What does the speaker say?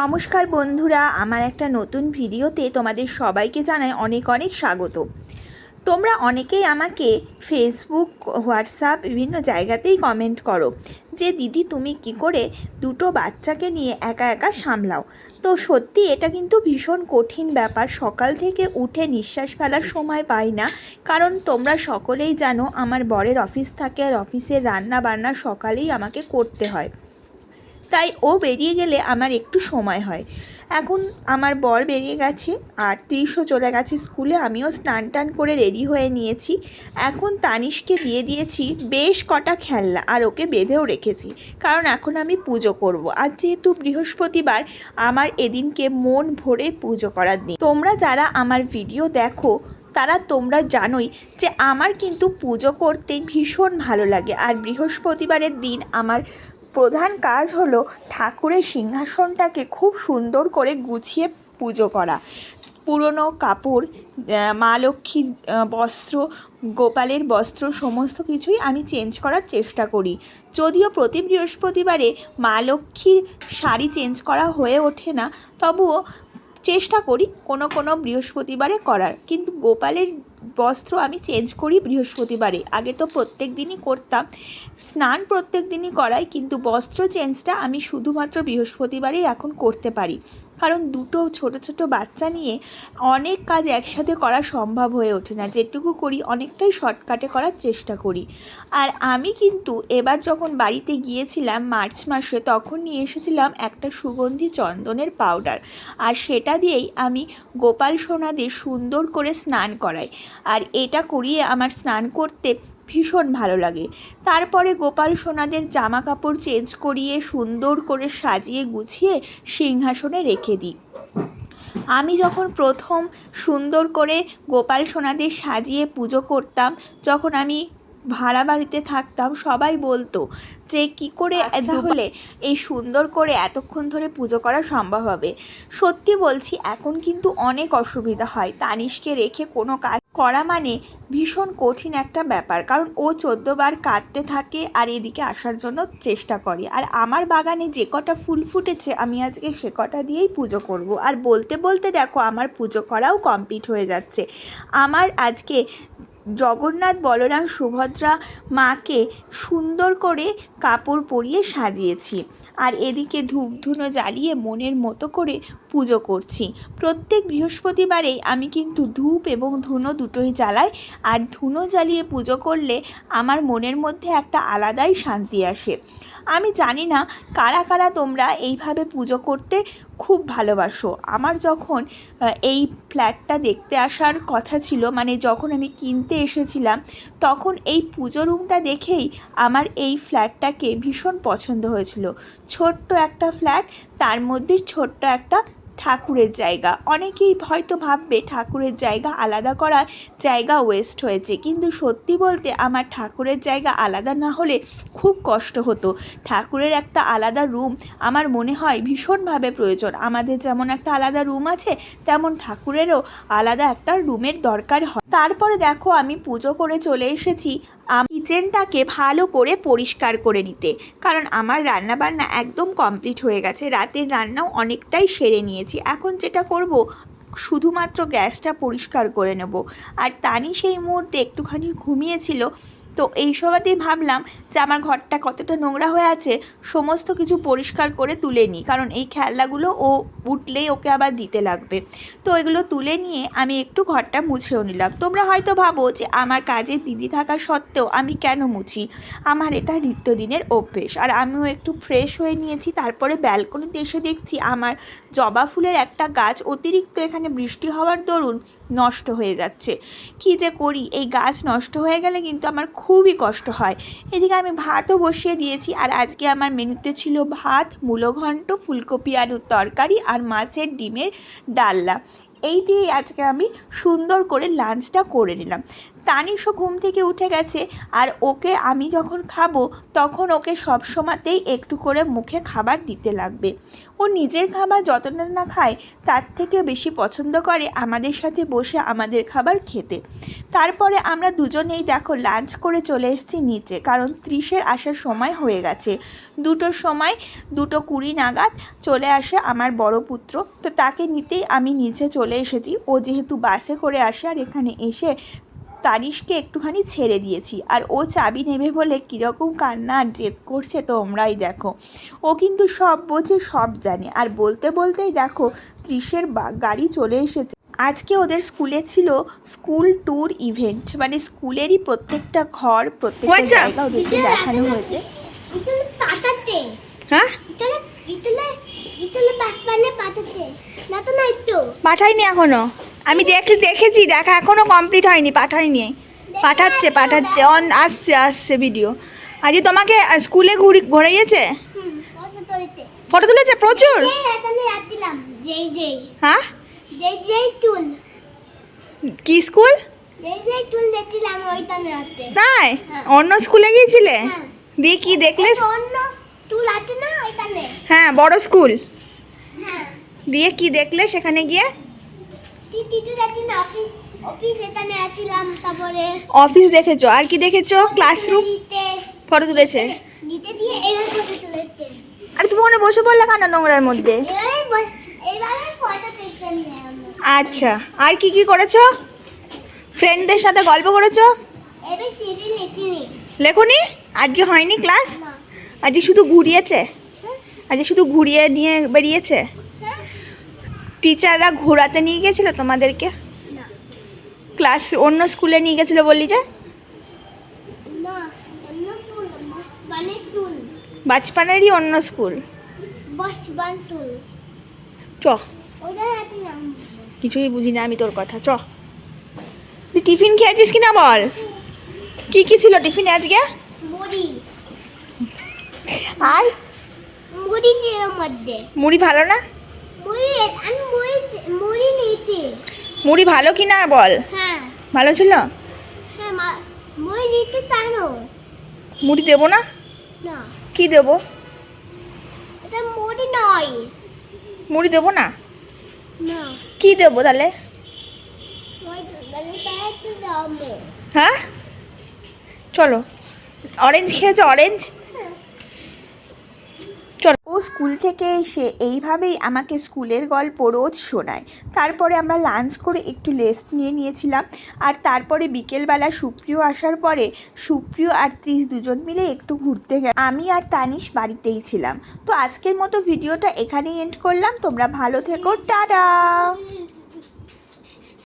নমস্কার বন্ধুরা, আমার একটা নতুন ভিডিওতে তোমাদের সবাইকে জানাই অনেক অনেক স্বাগত। তোমরা অনেকেই আমাকে ফেসবুক হোয়াটসঅ্যাপ বিভিন্ন জায়গাতেই কমেন্ট করো যে, দিদি, তুমি কি করে দুটো বাচ্চাকে নিয়ে একা একা সামলাও? তো সত্যি এটা কিন্তু ভীষণ কঠিন ব্যাপার। সকাল থেকে উঠে নিঃশ্বাস ফেলার সময় পাই না। কারণ তোমরা সকলেই জানো, আমার বরের অফিস থাকে আর অফিসের রান্না বান্না সকালেই আমাকে করতে হয়। তাই ও বেরিয়ে গেলে আমার একটু সময় হয়। এখন আমার বর বেরিয়ে গেছে আর ত্রিশও চলে গেছে স্কুলে। আমিও স্নান টান করে রেডি হয়ে নিয়েছি। এখন তানিশকে দিয়ে দিয়েছি বেশ কটা খেলনা আর ওকে বেঁধেও রেখেছি। কারণ এখন আমি পুজো করব। আর যেহেতু বৃহস্পতিবার, আমার এদিনকে মন ভরে পুজো করার দিন। তোমরা যারা আমার ভিডিও দেখো, তারা তোমরা জানোই যে আমার কিন্তু পুজো করতে ভীষণ ভালো লাগে। আর বৃহস্পতিবারের দিন আমার প্রধান কাজ হলো ঠাকুরের সিংহাসনটাকে খুব সুন্দর করে গুছিয়ে পুজো করা। পুরনো কাপড় মা লক্ষ্মীর বস্ত্র, গোপালের বস্ত্র সমস্ত কিছুই আমি চেঞ্জ করার চেষ্টা করি। যদিও প্রতি বৃহস্পতিবারে মা লক্ষ্মীর শাড়ি চেঞ্জ করা হয়ে ওঠে না, তবুও চেষ্টা করি কোনো কোনো বৃহস্পতিবারে করার। কিন্তু গোপালের বস্ত্র আমি চেঞ্জ করি বৃহস্পতিবারে। আগে তো প্রত্যেক দিনই করতাম। স্নান প্রত্যেক দিনই করাই, কিন্তু বস্ত্র চেঞ্জটা আমি শুধুমাত্র বৃহস্পতিবারেই এখন করতে পারি। কারণ দুটো ছোট ছোট বাচ্চা নিয়ে অনেক কাজ একসাথে করা সম্ভব হয়ে ওঠে না। যেটুকু করি, অনেকটাই শর্টকাটে করার চেষ্টা করি। আর আমি কিন্তু এবার যখন বাড়িতে গিয়েছিলাম মার্চ মাসে, তখন নিয়ে এসেছিলাম একটা সুগন্ধি চন্দনের পাউডার আর সেটা দিয়েই আমি গোপাল সোনাদের সুন্দর করে স্নান করাই। আর এটা করিয়ে আমার স্নান করতে ভীষণ ভালো লাগে। তারপরে গোপাল সোনাদের জামা কাপড় চেঞ্জ করিয়ে সুন্দর করে সাজিয়ে গুছিয়ে সিংহাসনে রেখে দিই। আমি যখন প্রথম সুন্দর করে গোপাল সোনাদের সাজিয়ে পুজো করতাম যখন আমি ভাড়া বাড়িতে থাকতাম সবাই বলতো যে কি করে হলে এই সুন্দর করে এতক্ষণ ধরে পুজো করা সম্ভব হবে। সত্যি বলছি এখন কিন্তু অনেক অসুবিধা হয়। তানিশকে রেখে কোনো কাজ করা মানে ভীষণ কঠিন একটা ব্যাপার। কারণ ও চোদ্দবার কাঁদতে থাকে আর এদিকে আসার জন্য চেষ্টা করে। আর আমার বাগানে যে কটা ফুল ফুটেছে, আমি আজকে সে কটা দিয়েই পুজো করব। আর বলতে বলতে দেখো, আমার পুজো করাও কমপ্লিট হয়ে যাচ্ছে। আমার আজকে জগন্নাথ, বলরাম, সুভদ্রা মাকে সুন্দর করে কাপড় পরিয়ে সাজিয়েছি। আর এদিকে ধূপ ধুনো জ্বালিয়ে মনের মতো করে পুজো করছি। প্রত্যেক বৃহস্পতিবারেই আমি কিন্তু ধূপ এবং ধুনো দুটোই জ্বালাই। আর ধুনো জ্বালিয়ে পুজো করলে আমার মনের মধ্যে একটা আলাদাই শান্তি আসে। আমি জানি না কারা কারা তোমরা এইভাবে পুজো করতে খুব ভালোবাসো। আমার যখন এই ফ্ল্যাটটা দেখতে আসার কথা ছিল মানে যখন আমি কিনতে এসেছিলাম, তখন এই পুজো রুমটা দেখেই আমার এই ফ্ল্যাটটাকে ভীষণ পছন্দ হয়েছিল। ছোট্ট একটা ফ্ল্যাট, তার মধ্যে ছোট্ট একটা ঠাকুরের জায়গা। অনেকেই হয়তো ভাববে ঠাকুরের জায়গা আলাদা করার জায়গা ওয়েস্ট হয়েছে। কিন্তু সত্যি বলতে আমার ঠাকুরের জায়গা আলাদা না হলে খুব কষ্ট হতো। ঠাকুরের একটা আলাদা রুম আমার মনে হয় ভীষণভাবে প্রয়োজন। আমাদের যেমন একটা আলাদা রুম আছে, তেমন ঠাকুরেরও আলাদা একটা রুমের দরকার হয়। তারপরে দেখো আমি পুজো করে চলে এসেছি। কিচেনটাকে ভালো করে পরিষ্কার করে নিতে। কারণ আমার রান্না বান্না একদম কমপ্লিট হয়ে গেছে। রাতের রান্নাও অনেকটাই সেরে নিয়েছি। এখন যেটা করব, শুধুমাত্র গ্যাসটা পরিষ্কার করে নেব। আর তানি সেই মুহূর্তে একটুখানি ঘুমিয়েছিল। তো এই সময়তেই ভাবলাম যে আমার ঘরটা কতটা নোংরা হয়ে আছে সমস্ত কিছু পরিষ্কার করে তুলে নিই। কারণ এই খেলনাগুলো ও উঠলেই ওকে আবার দিতে লাগবে। তো এগুলো তুলে নিয়ে আমি একটু ঘরটা মুছেও নিলাম। তোমরা হয়তো ভাবো যে আমার কাজে দিদি থাকা সত্ত্বেও আমি কেন মুছি? আমার এটা নিত্যদিনের অভ্যেস। আর আমিও একটু ফ্রেশ হয়ে নিয়েছি, তারপরে ব্যালকনিতে এসে দেখছি আমার জবা ফুলের একটা গাছ অতিরিক্ত এখানে বৃষ্টি হওয়ার দরুন নষ্ট হয়ে যাচ্ছে। কি যে করি? এই গাছ নষ্ট হয়ে গেলে কিন্তু আমার খুবই কষ্ট হয়। এদিকে আমি ভাতও বসিয়ে দিয়েছি আর আজকে আমার মেনুতে ছিল ভাত মূলঘণ্ট ফুলকপি, আলুর তরকারি আর মাছের ডিমের ডাল্লা এই দিয়েই আজকে আমি সুন্দর করে লাঞ্চটা করে নিলাম। তানিশও ঘুম থেকে উঠে গেছে আর ওকে আমি যখন খাব, তখন ওকে সব সময়তেই একটু করে মুখে খাবার দিতে লাগবে। ও নিজের খাবার যতটা না খায়, তার থেকে বেশি পছন্দ করে আমাদের সাথে বসে আমাদের খাবার খেতে। তারপরে আমরা দুজনেই দেখো লাঞ্চ করে চলে এসেছি নিচে, কারণ ত্রিশের আসার সময় হয়ে গেছে। দুটোর সময় দুটো কুড়ি নাগাদ চলে আসে আমার বড় পুত্র। তো তাকে নিতেই আমি নিচে চলে এসেছি। ও যেহেতু বাসে করে আসে আর এখানে এসে তানিশকে একটুখানি ছেড়ে দিয়েছি। আর ও চাবি নেবে বলে কীরকম কান্না আর জেদ করছে তোমরাই দেখো। ও কিন্তু সব বোঝে সব জানে। আর বলতে বলতেই দেখো ত্রিশের বা- গাড়ি চলে এসেছে। আজকে ওদের স্কুলে ছিল স্কুল ট্যুর ইভেন্ট। মানে স্কুলেরই প্রত্যেকটা ঘর প্রত্যেকটা। জায়গা ওদেরকে দেখানো হয়েছে। হ্যাঁ? পাঠাইনি এখনও। আমি দেখে দেখেছি দেখা এখনও কমপ্লিট হয়নি পাঠাইনি পাঠাচ্ছে পাঠাচ্ছে অন আসছে আসছে ভিডিও আজকে তোমাকে স্কুলে ঘুরি ঘোরাইয়েছে? ফটো তুলেছে প্রচুর? হ্যাঁ যেই কি স্কুল তাই? হ্যাঁ। অন্য স্কুলে গিয়েছিলে? হ্যাঁ। দিয়ে কি দেখলে? হ্যাঁ বড় স্কুল হ্যাঁ। দিয়ে কি দেখলে সেখানে গিয়ে? অফিস দেখেছ? আর কি দেখেছ? ক্লাসরুম ফটো তুলেছে? আর তুমি ওখানে বসে পড়লে কেন নোংরার মধ্যে? আচ্ছা। আর কি কি করেছ? ফ্রেন্ডদের সাথে গল্প করেছ? লেখনি? আজকে হয়নি ক্লাস আজকে শুধু ঘুরিয়েছে? আজকে শুধু ঘুরিয়ে নিয়ে বেরিয়েছে? টিচাররা ঘোরাতে নিয়ে গেছিল তোমাদেরকে? ক্লাস অন্য স্কুলে নিয়ে গেছিল বললি যে? বাচপানেরই অন্য স্কুল চ। কিছুই বুঝি না আমি তোর কথা চ। তুই টিফিন খেয়েছিস কি না বল? কি কি ছিল টিফিনে আজকে? আর? মুড়ি ভালো না? মুড়ি ভালো কি না বল? হ্যাঁ। ভালো ছিল? হ্যাঁ মা- মুড়ি নিতে জানো? মুড়ি দেবো না? না। কি দেবো? এটা মুড়ি নয়। মুড়ি দেবো না? না। কি দেবো তাহলে? হ্যাঁ? চলো। অরেঞ্জ খেয়েছো অরেঞ্জ ও স্কুল থেকে এসে এইভাবেই আমাকে স্কুলের গল্প রোজ শোনায়। তারপরে আমরা লাঞ্চ করে একটু রেস্ট নিয়ে নিয়েছিলাম। আর তারপরে বিকেলবেলা সুপ্রিয় আসার পরে সুপ্রিয় আর ত্রিশ দুজন মিলে একটু ঘুরতে গেল। আমি আর তানিশ বাড়িতেই ছিলাম। তো আজকের মতো ভিডিওটা এখানেই এন্ড করলাম। তোমরা ভালো থেকো। টাটা!